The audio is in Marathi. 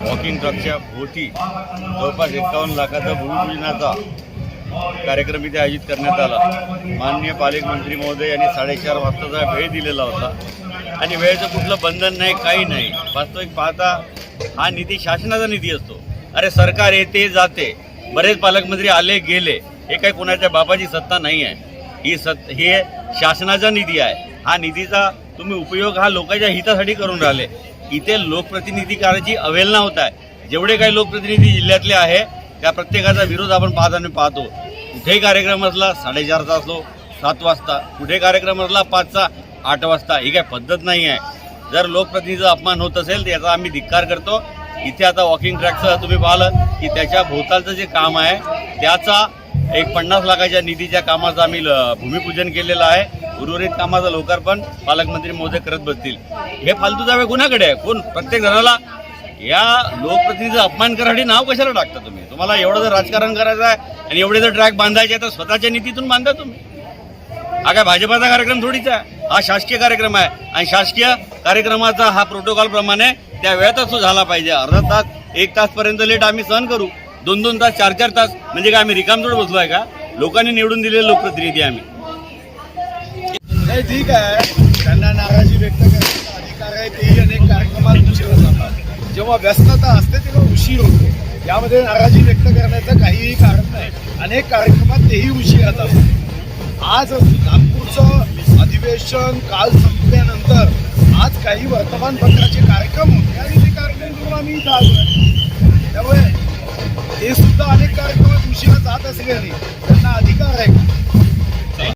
वॉकिंग ट्रकच्या भोवती जवळपास एकावन्न लाखाचा भूमिपूजनाचा कार्यक्रम इथे आयोजित करण्यात आला. माननीय पालकमंत्री महोदय यांनी साडेचार वाजताचा वेळ दिलेला होता. आणि वेळेचं कुठलं बंधन नाही काही नाही. वास्तविक पाहता हा निधी शासनाचा निधी असतो. अरे सरकार येते जाते. बरेच पालकमंत्री आले गेले. हे काही कोणाच्या बाबाची सत्ता नाही आहे. ही सत् हे शासनाचा निधी आहे. हा निधीचा तुम्ही उपयोग हा लोकांच्या हितासाठी करून राहिले. इथे लोकप्रतिनिधी करायची अवहेलना होत आहे. जेवढे काही लोकप्रतिनिधी जिल्ह्यातले आहे त्या प्रत्येकाचा विरोध आपण पाहताना पाहतो. कुठेही कार्यक्रम असला साडेचारचा असलो सात वाजता. कुठे कार्यक्रम असला पाचचा आठ वाजता. ही काय पद्धत नाही आहे. जर लोकप्रतिनिधीचा अपमान होत असेल तर याचा आम्ही धिक्कार करतो. इथे आता वॉकिंग ट्रॅकचं तुम्ही पाहिलं की त्याच्या भोवतालचं जे काम आहे त्याचा एक पन्नास लाखाच्या निधीच्या कामाचं आम्ही भूमिपूजन केलेलं आहे. उर्वरित कामाचं लोकार्पण पालकमंत्री महोदय करत बसतील. हे फालतू वेळ कुणाकडे? आहे कोण? प्रत्येक जणाला. या लोकप्रतिनिधीचा अपमान करण्यासाठी नाव कशाला टाकता तुम्ही? तुम्हाला एवढं जर राजकारण करायचं आहे आणि एवढे जर ट्रॅक बांधायचे आहे तर स्वतःच्या नीतीतून बांधा तुम्ही. हा काय भाजपाचा कार्यक्रम थोडीच आहे? हा शासकीय कार्यक्रम आहे. आणि शासकीय कार्यक्रमाचा हा प्रोटोकॉल प्रमाणे त्या वेळातच तो झाला पाहिजे. अर्धा तास एक तासपर्यंत लेट आम्ही सहन करू. दोन दोन तास चार चार तास. म्हणजे काय आम्ही रिकामजोड बसलो आहे का? लोकांनी निवडून दिलेले लोकप्रतिनिधी आम्ही. ठीक आहे. त्यांना नाराजी व्यक्त करण्याचा अधिकार आहे तेही अनेक कार्यक्रमात उशीर जातात. जेव्हा व्यस्तता असते तेव्हा उशीर होतो. यामध्ये नाराजी व्यक्त करण्याचं काहीही कारण नाही. अनेक कार्यक्रमात तेही उशिरा जातात आज नागपूरचं अधिवेशन काल संपल्यानंतर आज काही वर्तमानपत्राचे कार्यक्रम अनेक कार्यक्रमात उशिरा जात असल्याने त्यांना अधिकार आहे